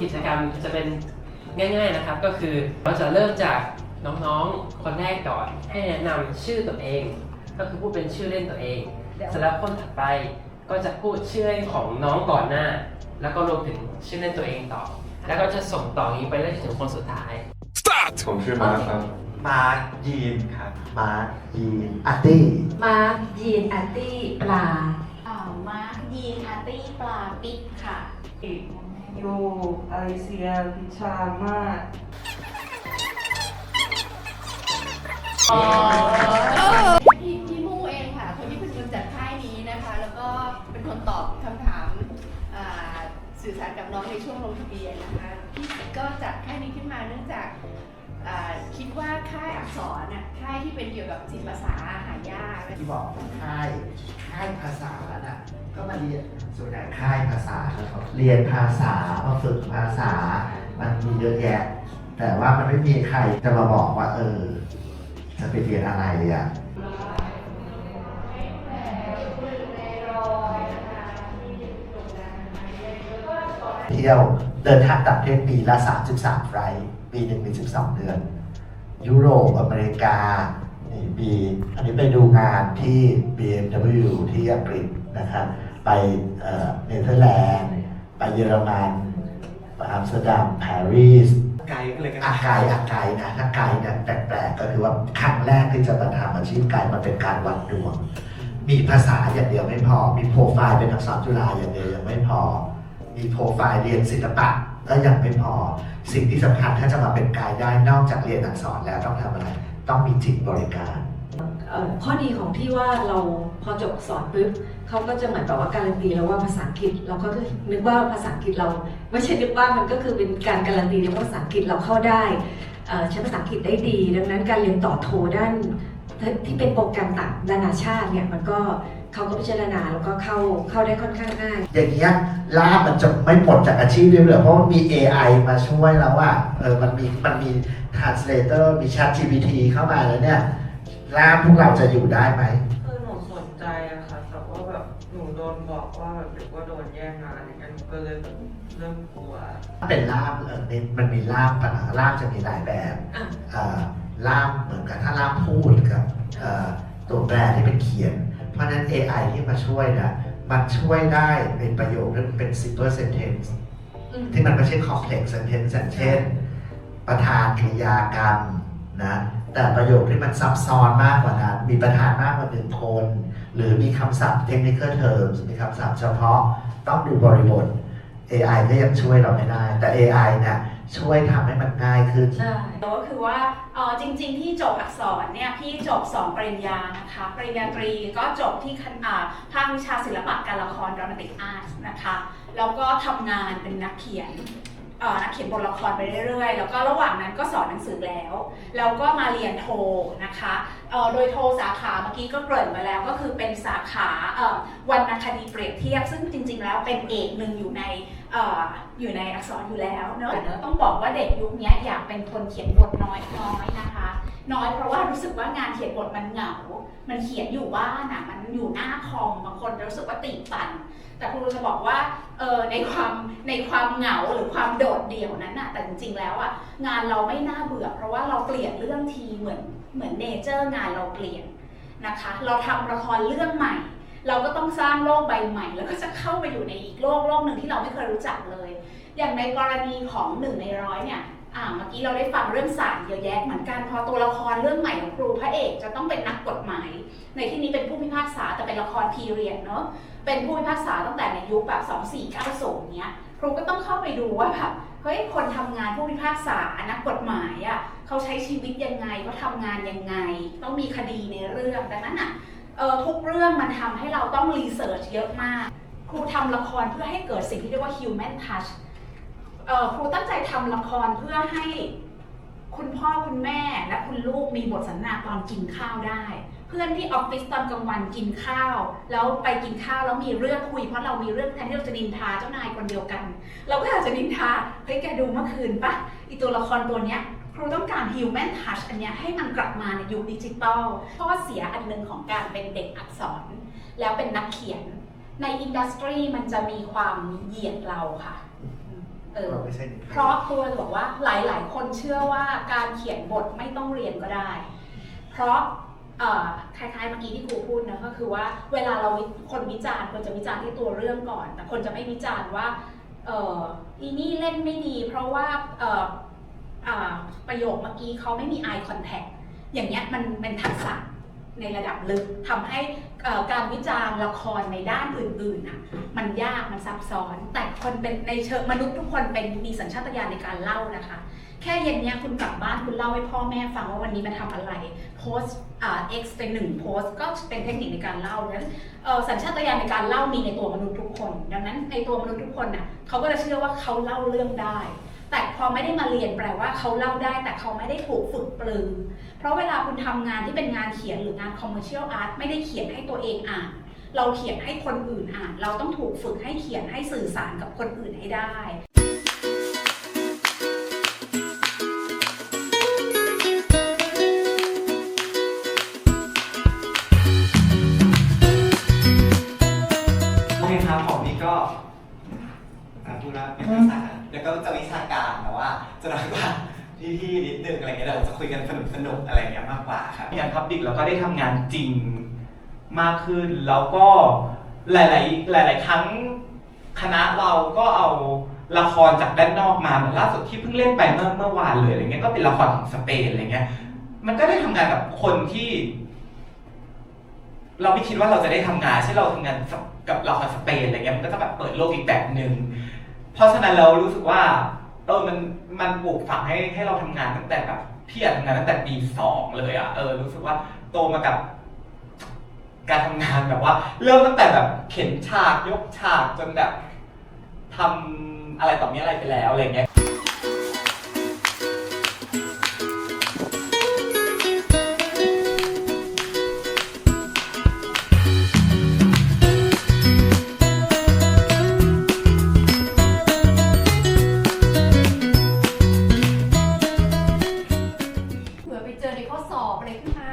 กิจกรรมจะเป็นง่าย ๆนะครับ ก็คือเราจะเริ่มจากน้องๆ คนแรกก่อนให้แนะนำชื่อตัวเอง ก็คือพูดเป็นชื่อเล่นตัวเอง เสร็จแล้วคนถัดไปก็จะพูดชื่อเล่นของน้องก่อนหน้า แล้วก็รวมถึงชื่อเล่นตัวเองต่อ แล้วก็จะส่งต่ออย่างนี้ไปเรื่อยๆถึงคนสุดท้ายผมชื่อมาร์คครับ มาร์คยีนครับ มาร์คยีนอาร์ตี้มาร์คยีนอาร์ตี้ปลา อ่ามาร์คยีนอาร์ตี้ปลาปิ๊กค่ะ โยอลิเซียพิชามาศพี่พี่มู่เองค่ะ คนที่เป็นคนจัดค่ายนี้นะคะ แล้วก็เป็นคนตอบคำถามอ่าสื่อสารกับน้องในช่วงลงทะเบียนนะคะพี่ก็จัดค่ายนี้ขึ้นมาเนื่องจาก คิดว่าค่ายอักษรน่ะค่ายที่เป็นเกี่ยวกับศิลปภาษาหายาก ที่บอกค่ายค่ายภาษาน่ะก็มาเรียนส่วนใหญ่ค่ายภาษานะครับเรียนภาษามาฝึกภาษา มันมีเยอะแยะ แต่ว่ามันไม่มีใครจะมาบอกว่า เออ จะไปเรียนอะไรอะเที่ยวเดินทางต่างประเทศปีละ 33 ไฟล์ ปีหนึ่งมี12 เดือน ยุโรปอเมริกานี่ปีอันนี้ไปดูงานที่ BMW ที่อังกฤษนะครับไปเอ่อเนเธอร์แลนด์ ไปเยอรมันไปอัมสเตอร์ดัมปารีสไกด์ก็เลยกันอาไกด์อาไกด์นะถ้าไกด์เนี่ยแปลกๆ ก็คือว่าครั้งแรกที่จะมาทำอาชีพไกด์มันเป็นการวัดดวง มีภาษาอย่างเดียวไม่พอ มีโปรไฟล์เป็นอักษรจุฬาอย่างเดียวยังไม่พอ มีโปรไฟล์เรียนศิลปะก็ยังไม่พอ สิ่งที่สำคัญถ้าจะมาเป็นกด์ได้นอกจากเรียนอักษรแล้วต้องทำอะไร ต้องมีจิตบริการเอ่อข้อดีของที่ว่าเราพอจบสอนปุ๊บเขาก็จะเหมือนแบบว่าการันตีแล้วว่าภาษาอังกฤษเราก็คือนึกว่าภาษาอังกฤษเรา ไม่ใช่นึกว่ามันก็คือเป็นการการันตีแล้วว่าภาษาอังกฤษเราเข้าได้เอ่อใช้ภาษาอังกฤษได้ดี ดังนั้นการเรียนต่อโทด้านที่เป็นโปรแกรมต่างนานาชาติเนี่ยมันก็ เขาก็พิจารณาแล้วก็เข้าเข้าได้ค่อนข้างง่าย อย่างเงี้ยล่ามมันจะไม่หมดจากอาชีพด้วยเลยเพราะว่ามี AI มาช่วยแล้วว่าเออมันมีมันมี translator มี Chat GPT เข้ามาแล้วเนี่ยล่ามพวกเราจะอยู่ได้ไหมคือหนูสนใจอะค่ะแต่ว่าแบบหนูโดนบอกว่าแบบเดี๋ยวก็โดนแย่งงานอย่างเงี้ยหนูก็เลยแบบเริ่มกลัว ถ้าเป็นล่ามเออนี่มันมีล่ามปัญหาล่ามจะมีหลายแบบอะ เอ่อล่ามเหมือนกันถ้าล่ามพูดกับเอ่อตัวแปรที่เป็นเขียนเพ ราะฉะนั้น AI ที่มาช่วยเนี่ยมันช่วยได้ในประโยคที่มันเป็น simple sentence อืมที่มันไม่ใช่ complex sentence อย่างเช่น ประธานกริยากรรมนะแต่ประโยคที่มันซับซ้อนมากกว่านั้น มีประธานมากกว่าหนึ่งคน หรือมีคำศัพท์ technical terms มีคำศัพท์เฉพาะต้องดูบริบท AI ก็ยังช่วยเราไม่ได้ แต่ AI เนี่ยช่วยทำให้มันง่ายขึ้น ใช่ก็คือว่าเอ่อจริง ๆ ที่จบอักษรเนี่ยพี่จบ 2 ปริญญานะคะ ปริญญาตรีก็จบที่คณะภาควิชาศิลปะการละคร dramatic arts นะคะ แล้วก็ทำงานเป็นนักเขียนเอ่อนักเขียนบทละครไปเรื่อยๆ แล้วก็ระหว่างนั้นก็สอนหนังสือแล้ว แล้วก็มาเรียนโทนะคะ โดยโทรสาขาเมื่อกี้ก็เกริ่นมาแล้วก็คือเป็นสาขาวรรณคดีเปรียบเทียบ ซึ่งจริง ๆ แล้วเป็นเอกหนึ่งอยู่ในออยู่ในอักษรอยู่แล้วเนอะต้องบอกว่าเด็กยุคนี้อยากเป็นคนเขียนบทน้อยน้อยนะคะ น้อยเพราะว่ารู้สึกว่างานเขียนบทมันเหงา มันเขียนอยู่บ้านอะมันอยู่หน้าคอมบางคนรู้สึกว่าติดปันแต่ครูจะบอกว่าเออในความในความเหงาหรือความโดดเดี่ยวนั้นน่ะแต่จริงๆแล้วอะงานเราไม่น่าเบื่อ เพราะว่าเราเปลี่ยนเรื่องทีเหมือน เหมือนเนเจอร์งานเราเปลี่ยนนะคะ เราทำละครเรื่องใหม่ เราก็ต้องสร้างโลกใบใหม่ แล้วก็จะเข้าไปอยู่ในอีกโลกโลกหนึ่งที่เราไม่เคยรู้จักเลย อย่างในกรณีของหนึ่งในร้อยเนี่ยอ่าเมื่อกี้เราได้ฟังเรื่องศาลเยอะแยะเหมือนกันพอตัวละครเรื่องใหม่ของครูพระเอกจะต้องเป็นนักกฎหมาย ในที่นี้เป็นผู้พิพากษาแต่เป็นละครพีเรียนเนาะ เป็นผู้พิพากษาตั้งแต่ในยุคแบบ2490เนี้ยครูก็ต้องเข้าไปดูว่าแบบเฮ้ยคนทำงานผู้พิพากษานักกฎหมายอะ่ะเขาใช้ชีวิตยังไงเขาทำงานยังไง ต้องมีคดีในเรื่องดังนั้นอะเออทุกเรื่องมันทำให้เราต้องรีเสิร์ชเยอะมาก ครูทำละครเพื่อให้เกิดสิ่งที่เรียกว่า human touch เออครูตั้งใจทำละครเพื่อให้คุณพ่อคุณแม่และคุณลูกมีบทสนทนาตอนกินข้าวได้ เพื่อนที่ออฟฟิศตอนกลางวันกินข้าว แล้วไปกินข้าวแล้วมีเรื่องคุยเพราะเรามีเรื่องแทนที่เราจะนินทาเจ้านายคนเดียวกัน เราก็อาจจะนินทาเฮ้ยแกดูเมื่อคืนปะอีตัวละครตัวเนี้ยครูต้องการ human touch อันเนี้ยให้มันกลับมาในยุคดิจิตอลข้อเสียอันหนึ่งของการเป็นเด็กอักษร แล้วเป็นนักเขียน ในอินดัสทรีมันจะมีความเหยียดเราค่ะเออไม่ใช่นิเทศเพราะตัวจะบอกว่าหลาย ๆ คนเชื่อว่าการเขียนบทไม่ต้องเรียนก็ได้ เพราะเอ่อ คล้ายๆเมื่อกี้ที่ครูพูดนะก็คือว่าเวลาเราคนวิจารณ์ควรจะวิจารณ์ที่ตัวเรื่องก่อน แต่คนจะไม่วิจารณ์ว่าเออีนี่เล่นไม่ดี เพราะว่าเอ่ออ่าประโยคเมื่อกี้เขาไม่มี eye contact อย่างเงี้ยมันเป็นทักษะ ในระดับลึกทำให้การวิจารณ์ละครในด้านอื่นๆน่ะมันยากมันซับซ้อน แต่คนเป็นในเชิงมนุษย์ทุกคนเป็นมีสัญชาตญาณในการเล่านะคะ แค่เย็นเนี้ยคุณกลับบ้านคุณเล่าให้พ่อแม่ฟังว่าวันนี้มาทำอะไรโพสต์อ่า X เป็นหนึ่งโพสต์ก็เป็นเทคนิคในการเล่าดังนั้นสัญชาตญาณในการเล่ามีในตัวมนุษย์ทุกคน ดังนั้นในตัวมนุษย์ทุกคนน่ะเขาก็จะเชื่อว่าเขาเล่าเรื่องได้ แต่พอไม่ได้มาเรียนแปลว่าเขาเล่าได้ แต่เขาไม่ได้ถูกฝึกปรือ เพราะเวลาคุณทำงานที่เป็นงานเขียนหรืองานคอมเมอร์เชียลอาร์ตไม่ได้เขียนให้ตัวเองอ่าน เราเขียนให้คนอื่นอ่าน เราต้องถูกฝึกให้เขียนให้สื่อสารกับคนอื่นให้ได้ จะน้อยกว่าพี่ๆนิดนึงอะไรเงี้ยเราจะคุยกันสนุกสนุกอะไรเงี้ยมากกว่าครับงานพับบิกเราก็ได้ทำงานจริงมากขึ้น แล้วก็หลาย ๆ หลาย ๆ ครั้งคณะเราก็เอาละครจากด้านนอกมาเหมือนล่าสุดที่เพิ่งเล่นไปเมื่อเมื่อวานเลยอะไรเงี้ยก็เป็นละครของสเปนอะไรเงี้ย มันก็ได้ทำงานกับคนที่ เราไม่คิดว่าเราจะได้ทำงานเช่นเราทำงานกับละครสเปนอะไรเงี้ยมันก็จะแบบเปิดโลกอีกแบบหนึ่งเพราะฉะนั้นเรารู้สึกว่า ออมันมันปลูกฝังให้ให้เราทำงานตั้งแต่แบบพี่อะทำงานตั้งแต่ปีสองเลยอะเออรู้สึกว่าโตมากับ การทำงานแบบว่า เริ่มตั้งแต่แบบเข็นฉากยกฉากจนแบบทำอะไรต่อมีอะไรไปแล้วอะไรเงี้ย ข้อสอบอะไรขึ้นมา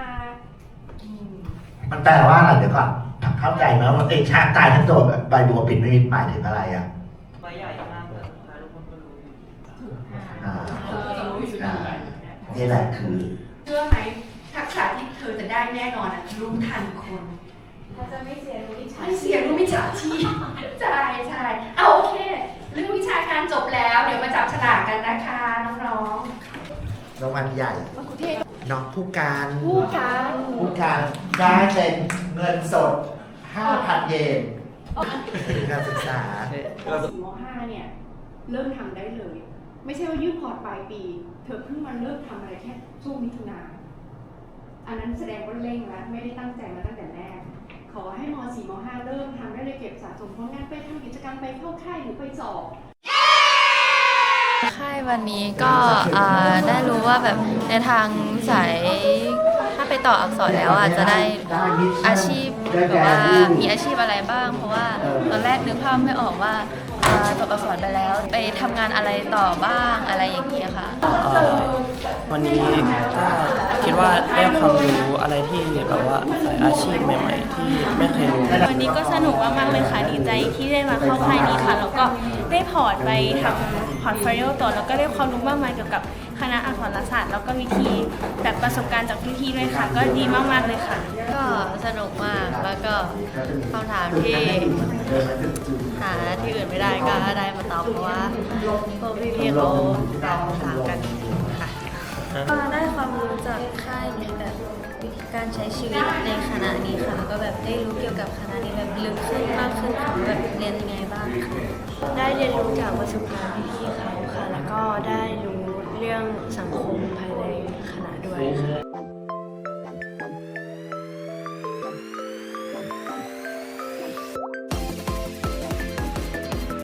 อืมมันแปลว่าอะไรเดี๋ยวก่อนเข้าใจไหมว่าไอ้ชาติตายทั้งตัวใบบัวปิดไม่มิดหมายถึงอะไรอะใบใหญ่มากเลยค่ะทุกคนก็รู้อยู่อ่าอ่านี่แหละคือ เชื่อไหมทักษะที่เธอจะได้แน่นอนอะรู้ทันคนถ้าจะไม่เสียรู้วิชาไม่เสียรู้มิจฉาชีพใช่ใช่เอาโอเค เรื่องวิชาการจบแล้ว เดี๋ยวมาจับฉลากกันนะคะน้องรางวัลใหญ่ น้องผู้การๆผู้การผู้การได้เป็นเงินสด 5,000 เยนการศึกษา ม .5 เนี่ยเริ่มทำได้เลย ไม่ใช่ว่ายื่นพอร์ตปลายปี เธอเพิ่งมาเริ่มทำอะไรแค่ช่วงมิถุนาอันนั้นแสดงว่าเร่งแล้วไม่ได้ตั้งใจมาตั้งแต่แรก ขอให้ม .4 ม .5 เริ่มทำได้เลยเก็บสะสมผลงานไปทำกิจกรรมไปเข้าค่ายหรือไปสอบค่าย วันนี้ก็อ่าได้รู้ว่าแบบในทางสายถ้าไปต่ออักษรแล้วอะจะได้อาชีพแบบว่ามีอาชีพอะไรบ้าง เพราะว่าตอนแรกนึกภาพไม่ออกว่าอ่าจบอักษรไปแล้ว ไปทำงานอะไรต่อบ้างอะไรอย่างเงี้ยค่ะ เอ่อวันนี้ก็คิดว่าได้ความรู้อะไรที่แบบว่าสายอาชีพใหม่ ๆ ที่ไม่เคยรู้วันนี้ก็สนุกมากๆเลยค่ะ ดีใจที่ได้มาเข้าค่ายนี้ค่ะ แล้วก็ได้พอร์ตไปทำพ อร์ตโฟลิโอต่อแล้วก็ได้ความรู้มากมายเกี่ยวกับคณะอักษรศาสตร์แล้วก็วิธีแบบประสบการณ์จากพี่ๆด้วยค่ะ ก็ดีมากๆเลยค่ะ ก็สนุกมากแล้วก็คำถามที่หาที่อื่นไม่ได้ก็ได้มาตอบเพราะว่าพวกพี่ๆเขาตอบคำถามกันค่ะก็ได้ความรู้จากค่ายในแบบวิธีการใช้ชีวิตในคณะนี้ค่ะแล้วก็แบบได้รู้เกี่ยวกับคณะนี้แบบลึกขึ้นมากขึ้นค่ะแบบเรียนยังไงบ้างค่ะได้เรียนรู้จากประสบการณ์ รื่องสังคมภายในคณะด้วยค่ะ